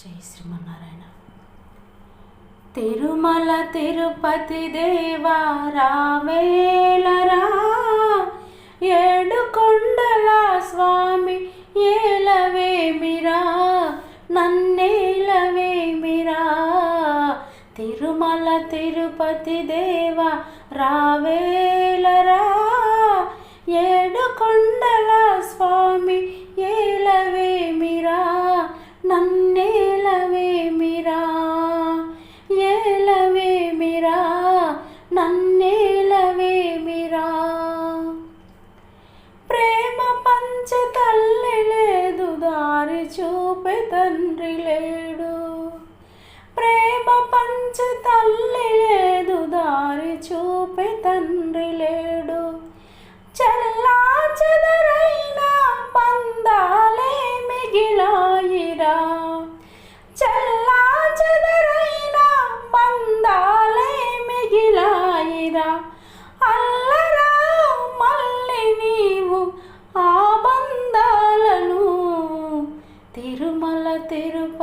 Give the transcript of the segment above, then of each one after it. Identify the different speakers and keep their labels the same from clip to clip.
Speaker 1: జై శ్రీమన్నారాయణ. తిరుమల తిరుపతి దేవా రావేలరా ఏడు కొండల స్వామి ఏలవేమిరా. నన్నేలవేమిరా. తిరుమల తిరుపతి దేవా రావేలరా ఏడు కొండల చూపే తండ్రి లేడు. ప్రేమ పంచ తల్లి లేదు దారి చూపే తండ్రి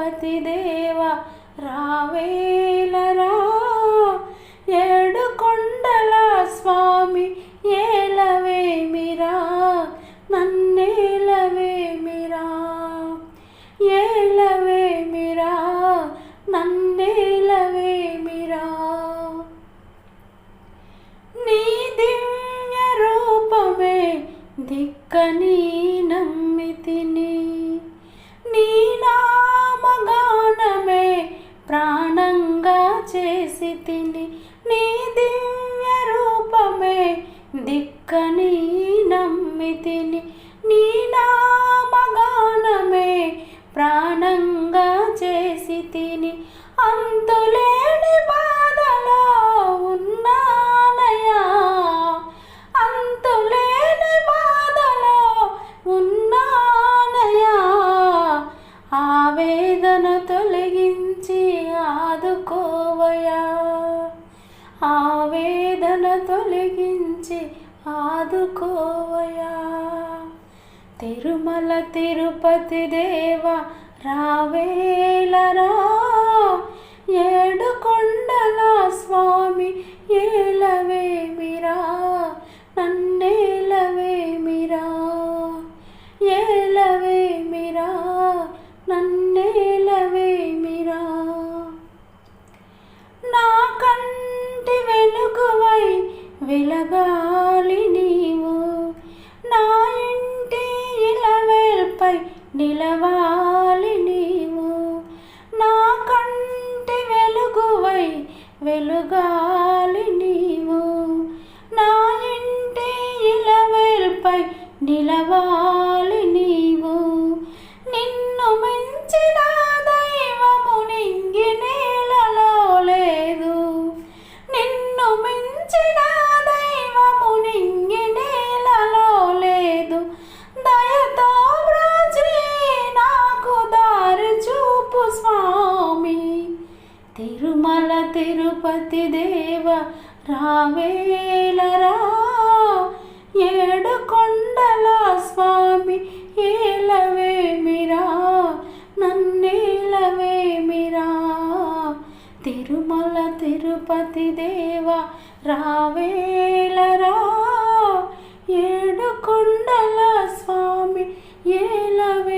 Speaker 1: తిరుపతి దేవ రావేలరా? ఏడు కొండల స్వామి ఏలవేమిరా? నన్నేలవేమిరా? ఏలవేమిరా? నన్నేలవేమిరా? నీ దివ్య రూపమే దిక్కనీ దిక్కని ఆదుకోవయా తిరుమల తిరుపతి దేవ రావేలరా? ఏడు కొండల స్వామి ఏలవేమిరా? నన్నేలవేమిరా? ఏలవేమిరా? నన్నే వెలగాలి నీవు. నా ఇంటి ఇలవేల్పై నిలవాలి నీవు. నా కంటి వెలుగువై వెలుగాలి నీవు. నా ఇంటి ఇలవేల్పై నిలవాలి తిరుమల తిరుపతి దేవ రావేలరా ఏడు కొండల స్వామి ఏలవేమిరా నన్నేలవేమిరా. తిరుమల తిరుపతి దేవ రావేలరా ఏడు కొండల స్వామి ఏలవే